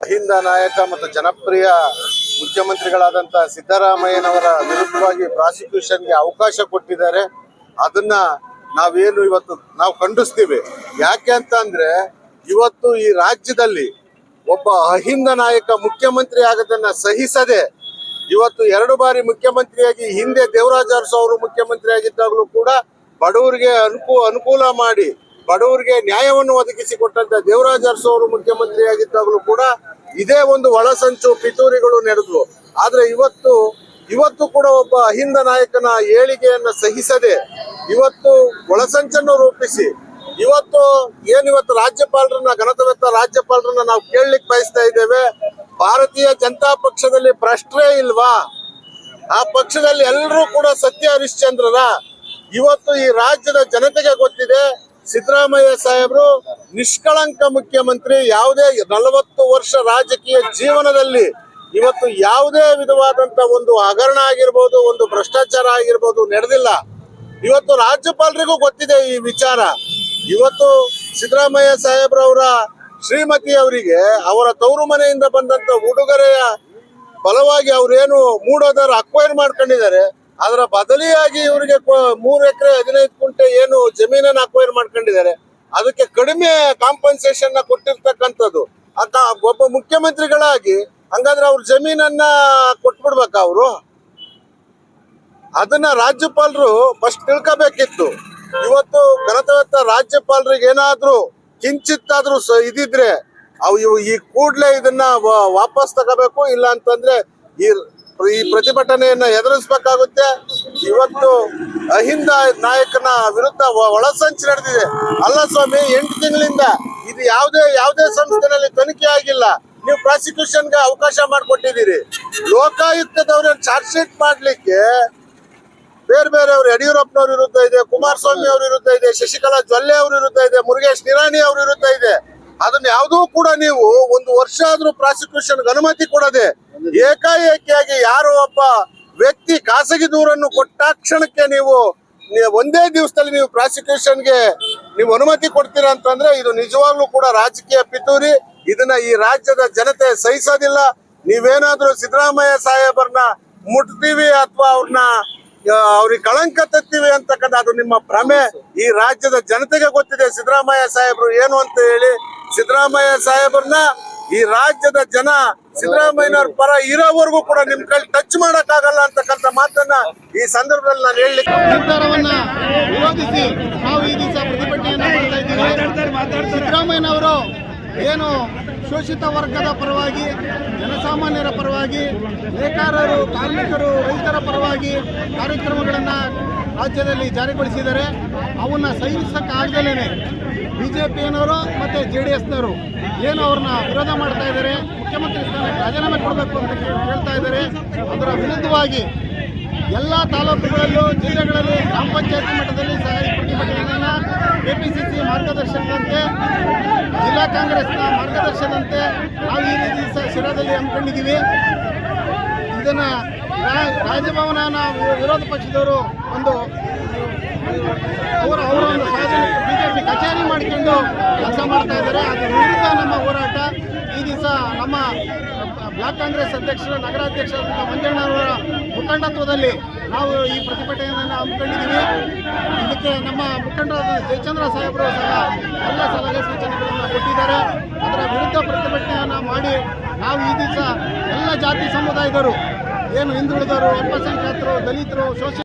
ಅಹಿಂದ ನಾಯಕ ಮತ್ತು ಜನಪ್ರಿಯ ಮುಖ್ಯಮಂತ್ರಿಗಳಾದಂತ ಸಿದ್ದರಾಮಯ್ಯನವರ ವಿರುದ್ಧವಾಗಿ ಪ್ರಾಸಿಕ್ಯೂಷನ್ಗೆ ಅವಕಾಶ ಕೊಟ್ಟಿದ್ದಾರೆ. ಅದನ್ನ ನಾವೇನು ಇವತ್ತು ನಾವು ಖಂಡಿಸ್ತೀವಿ. ಯಾಕೆ ಅಂತ ಅಂದ್ರೆ, ಇವತ್ತು ಈ ರಾಜ್ಯದಲ್ಲಿ ಒಬ್ಬ ಅಹಿಂದ ನಾಯಕ ಮುಖ್ಯಮಂತ್ರಿ ಆಗದನ್ನ ಸಹಿಸದೆ, ಇವತ್ತು ಎರಡು ಬಾರಿ ಮುಖ್ಯಮಂತ್ರಿಯಾಗಿ, ಹಿಂದೆ ದೇವರಾಜ ಅರಸು ಅವರು ಮುಖ್ಯಮಂತ್ರಿ ಆಗಿದ್ದಾಗಲೂ ಕೂಡ ಬಡವರಿಗೆ ಅನುಕೂ, ಅನುಕೂಲ ಮಾಡಿ ಬಡವರಿಗೆ ನ್ಯಾಯವನ್ನು ಒದಗಿಸಿಕೊಟ್ಟಂತ ದೇವರಾಜ ಅರಸು ಅವರು ಮುಖ್ಯಮಂತ್ರಿ ಆಗಿದ್ದಾಗಲೂ ಕೂಡ ಇದೇ ಒಂದು ಒಳಸಂಚು ಪಿತೂರಿಗಳು ನಡೆದ್ವು. ಆದ್ರೆ ಇವತ್ತು ಇವತ್ತು ಕೂಡ ಒಬ್ಬ ಅಹಿಂದ ನಾಯಕನ ಏಳಿಗೆಯನ್ನ ಸಹಿಸದೆ ಇವತ್ತು ಒಳಸಂಚನ್ನು ರೂಪಿಸಿ, ಇವತ್ತು ಏನಿವತ್ತು ರಾಜ್ಯಪಾಲರನ್ನ ಘನತವೆತ್ತ ರಾಜ್ಯಪಾಲರನ್ನ ನಾವು ಕೇಳಲಿಕ್ಕೆ ಬಯಸ್ತಾ ಇದ್ದೇವೆ, ಭಾರತೀಯ ಜನತಾ ಪಕ್ಷದಲ್ಲಿ ಭ್ರಷ್ಟರೇ ಇಲ್ವಾ? ಆ ಪಕ್ಷದಲ್ಲಿ ಎಲ್ಲರೂ ಕೂಡ ಸತ್ಯ ಹರಿಶ್ಚಂದ್ರರ. ಇವತ್ತು ಈ ರಾಜ್ಯದ ಜನತೆಗೆ ಗೊತ್ತಿದೆ ಸಿದ್ದರಾಮಯ್ಯ ಸಾಹೇಬರು ನಿಷ್ಕಳಂಕ ಮುಖ್ಯಮಂತ್ರಿ, ಯಾವುದೇ ನಲವತ್ತು ವರ್ಷ ರಾಜಕೀಯ ಜೀವನದಲ್ಲಿ ಇವತ್ತು ಯಾವುದೇ ವಿಧವಾದಂತ ಒಂದು ಹಗರಣ ಆಗಿರ್ಬೋದು, ಒಂದು ಭ್ರಷ್ಟಾಚಾರ ಆಗಿರ್ಬೋದು ನಡೆದಿಲ್ಲ. ಇವತ್ತು ರಾಜ್ಯಪಾಲರಿಗೂ ಗೊತ್ತಿದೆ ಈ ವಿಚಾರ. ಇವತ್ತು ಸಿದ್ದರಾಮಯ್ಯ ಸಾಹೇಬ್ರವರ ಶ್ರೀಮತಿ ಅವರಿಗೆ, ಅವರ ತವರು ಮನೆಯಿಂದ ಬಂದಂತ ಉಡುಗೊರೆಯ ಫಲವಾಗಿ ಅವರೇನು ಮೂಡೋದರ ಅಕ್ವೈರ್ ಮಾಡ್ಕೊಂಡಿದ್ದಾರೆ. ಅದರ ಬದಲಿಯಾಗಿ ಇವರಿಗೆ ಮೂರು ಎಕರೆ ಹದಿನೈದು ಕುಂಟೆ ಏನು ಜಮೀನನ್ನ ಅಕ್ವೈರ್ ಮಾಡ್ಕೊಂಡಿದ್ದಾರೆ. ಅದಕ್ಕೆ ಕಡಿಮೆ ಕಾಂಪನ್ಸೇಷನ್ನ ಕೊಟ್ಟಿರ್ತಕ್ಕಂಥದ್ದು. ಒಬ್ಬ ಮುಖ್ಯಮಂತ್ರಿಗಳಾಗಿ ಹಂಗಾದ್ರೆ ಅವ್ರ ಜಮೀನನ್ನ ಕೊಟ್ಬಿಡ್ಬೇಕ ಅವರು? ಅದನ್ನ ರಾಜ್ಯಪಾಲರು ಫಸ್ಟ್ ತಿಳ್ಕೋಬೇಕಿತ್ತು. ಇವತ್ತು ಗಣತವತ್ತ ರಾಜ್ಯಪಾಲರಿಗೆ ಏನಾದ್ರೂ ಕಿಂಚಿತ್ತಾದ್ರೂ ಇದಿದ್ರೆ ಅವು ಈ ಕೂಡ್ಲೆ ಇದನ್ನ ವಾಪಸ್ ತಗೋಬೇಕು, ಇಲ್ಲ ಅಂತಂದ್ರೆ ಈ ಈ ಪ್ರತಿಭಟನೆಯನ್ನ ಎದುರಿಸಬೇಕಾಗುತ್ತೆ. ಇವತ್ತು ಅಹಿಂದ ನಾಯಕನ ವಿರುದ್ಧ ಒಳಸಂಚು ನಡೆದಿದೆ. ಅಲ್ಲ ಸ್ವಾಮಿ, ಎಂಟು ತಿಂಗಳಿಂದ ಇದು ಯಾವುದೇ ಯಾವುದೇ ಸಂಸ್ಥೆನಲ್ಲಿ ತನಿಖೆ ಆಗಿಲ್ಲ. ನೀವು ಪ್ರಾಸಿಕ್ಯೂಷನ್ಗೆ ಅವಕಾಶ ಮಾಡಿಕೊಟ್ಟಿದ್ದೀರಿ. ಲೋಕಾಯುಕ್ತದವ್ರ ಚಾರ್ಜ್ ಶೀಟ್ ಮಾಡ್ಲಿಕ್ಕೆ ಬೇರೆ ಬೇರೆ ಅವರು ಯಡಿಯೂರಪ್ಪನವ್ರ ವಿರುದ್ಧ ಇದೆ, ಕುಮಾರಸ್ವಾಮಿ ಅವ್ರ ವಿರುದ್ಧ ಇದೆ, ಶಶಿಕಲಾ ಜೊಲ್ಲೆ ಅವ್ರ ವಿರುದ್ಧ ಇದೆ, ಮುರುಗೇಶ್ ನಿರಾಣಿ ಅವ್ರ ವಿರುದ್ಧ ಇದೆ. ಅದನ್ನ ಯಾವುದೂ ಕೂಡ ನೀವು ಒಂದು ವರ್ಷ ಆದ್ರೂ ಪ್ರಾಸಿಕ್ಯೂಷನ್ಗೆ ಅನುಮತಿ ಕೊಡದೆ ಏಕಾಏಕಿಯಾಗಿ ಯಾರು ಒಬ್ಬ ವ್ಯಕ್ತಿ ಖಾಸಗಿ ದೂರನ್ನು ಕೊಟ್ಟಾಕ್ಷಣಕ್ಕೆ ನೀವು ಒಂದೇ ದಿವಸದಲ್ಲಿ ನೀವು ಪ್ರಾಸಿಕ್ಯೂಷನ್ಗೆ ನೀವು ಅನುಮತಿ ಕೊಡ್ತೀರಾ ಅಂತಂದ್ರೆ ಇದು ನಿಜವಾಗ್ಲೂ ಕೂಡ ರಾಜಕೀಯ ಪಿತೂರಿ. ಇದನ್ನ ಈ ರಾಜ್ಯದ ಜನತೆ ಸಹಿಸೋದಿಲ್ಲ. ನೀವೇನಾದ್ರೂ ಸಿದ್ದರಾಮಯ್ಯ ಸಾಹೇಬರನ್ನ ಮುಟ್ತೀವಿ ಅಥವಾ ಅವ್ರನ್ನ ಅವ್ರಿಗೆ ಕಳಂಕ ತತ್ತೀವಿ ಅಂತಕ್ಕಂಥ ಅದು ನಿಮ್ಮ ಭ್ರಮೆ. ಈ ರಾಜ್ಯದ ಜನತೆಗೆ ಗೊತ್ತಿದೆ ಸಿದ್ದರಾಮಯ್ಯ ಸಾಹೇಬರು ಏನು ಅಂತ ಹೇಳಿ. ಸಿದ್ದರಾಮಯ್ಯ ಸಾಹೇಬರನ್ನ ಈ ರಾಜ್ಯದ ಜನ ಸಿದ್ದರಾಮಯ್ಯನವ್ರ ಪರ ಇರೋವರೆಗೂ ಕೂಡ ನಿಮ್ ಕೈ ಟಚ್ ಮಾಡಕ್ ಆಗಲ್ಲ ಅಂತಕ್ಕಂತ ಮಾತನ್ನ ಈ ಸಂದರ್ಭದಲ್ಲಿ ನಾನು ಹೇಳಲಿಕ್ಕೆ ನಿರ್ಧಾರವನ್ನ ವಿರೋಧಿಸಿ ನಾವು ಈ ದಿವಸ ಪ್ರತಿಭಟನೆಯನ್ನು ಮಾಡ್ತಾ ಇದ್ದೀವಿ. ಸಿದ್ದರಾಮಯ್ಯನವರು ಏನು ಶೋಷಿತ ವರ್ಗದ ಪರವಾಗಿ ಜನಸಾಮಾನ್ಯರ ಪರವಾಗಿ ನೇಕಾರರು ಕಾರ್ಮಿಕರು ರೈತರ ಪರವಾಗಿ ಕಾರ್ಯಕ್ರಮಗಳನ್ನು ರಾಜ್ಯದಲ್ಲಿ ಜಾರಿಗೊಳಿಸಿದರೆ ಅವನ್ನ ಸಹಿಸಕ್ಕಾಗ್ದಲೇ ಬಿ ಜೆ ಮತ್ತು ಜೆ ಡಿ ಎಸ್ನವರು ಏನು ಅವ್ರನ್ನ ವಿರೋಧ ಮಾಡ್ತಾ ಇದ್ದಾರೆ, ಮುಖ್ಯಮಂತ್ರಿ ಸ್ಥಾನಕ್ಕೆ ರಾಜೀನಾಮೆ ಕೊಡಬೇಕು ಅಂತ ಹೇಳ್ತಾ ಇದ್ದಾರೆ, ಅದರ ವಿರುದ್ಧವಾಗಿ ಎಲ್ಲ ತಾಲೂಕುಗಳಲ್ಲೂ, ಜಿಲ್ಲೆಗಳಲ್ಲಿ ಗ್ರಾಮ ಪಂಚಾಯತಿ ಮಟ್ಟದಲ್ಲಿ ಸಹ ಪಿ ಸಿ ಸಿ ಮಾರ್ಗದರ್ಶನದಂತೆ ಜಿಲ್ಲಾ ಕಾಂಗ್ರೆಸ್ನ ಮಾರ್ಗದರ್ಶನದಂತೆ ನಾವು ಈ ರೀತಿ ಸಹ ಶಿರಾದಲ್ಲಿ ಹಮ್ಮಿಕೊಂಡಿದ್ದೀವಿ. ಇದನ್ನ ರಾಜಭವನ ವಿರೋಧ ಪಕ್ಷದವರು ಒಂದು ಅವರ ಅವರ ಒಂದು ಸಾರ್ವಜನಿಕ ಮಾಡಿಕೊಂಡು ಕೆಲಸ ಮಾಡ್ತಾ ಇದ್ದಾರೆ. ಅದು ವಿರುದ್ಧ ನಮ್ಮ ಹೋರಾಟ. ಈ ದಿವಸ ನಮ್ಮ ಬ್ಲಾಕ್ ಕಾಂಗ್ರೆಸ್ ಅಧ್ಯಕ್ಷರು ನಗರಾಧ್ಯಕ್ಷರಾದಂಥ ಮಂಜಣ್ಣವರ ಮುಖಂಡತ್ವದಲ್ಲಿ ನಾವು ಈ ಪ್ರತಿಭಟನೆಯನ್ನು ಹಮ್ಮಿಕೊಂಡಿದ್ದೀವಿ. ಇದಕ್ಕೆ ನಮ್ಮ ಮುಖಂಡರಾದ ಜಯಚಂದ್ರ ಸಾಹೇಬರು ಸಹ ಎಲ್ಲ ಸಲಹೆ ಸೂಚನೆಗಳನ್ನು ಕೊಟ್ಟಿದ್ದಾರೆ. ಅದರ ವಿರುದ್ಧ ಪ್ರತಿಭಟನೆಯನ್ನು ಮಾಡಿ ನಾವು ಈ ದಿವಸ ಎಲ್ಲ ಜಾತಿ ಸಮುದಾಯದವರು ಏನು ಹಿಂದುಳಿದವರು ಅಲ್ಪಸಂಖ್ಯಾತರು ದಲಿತರು ಶೋಷಿತ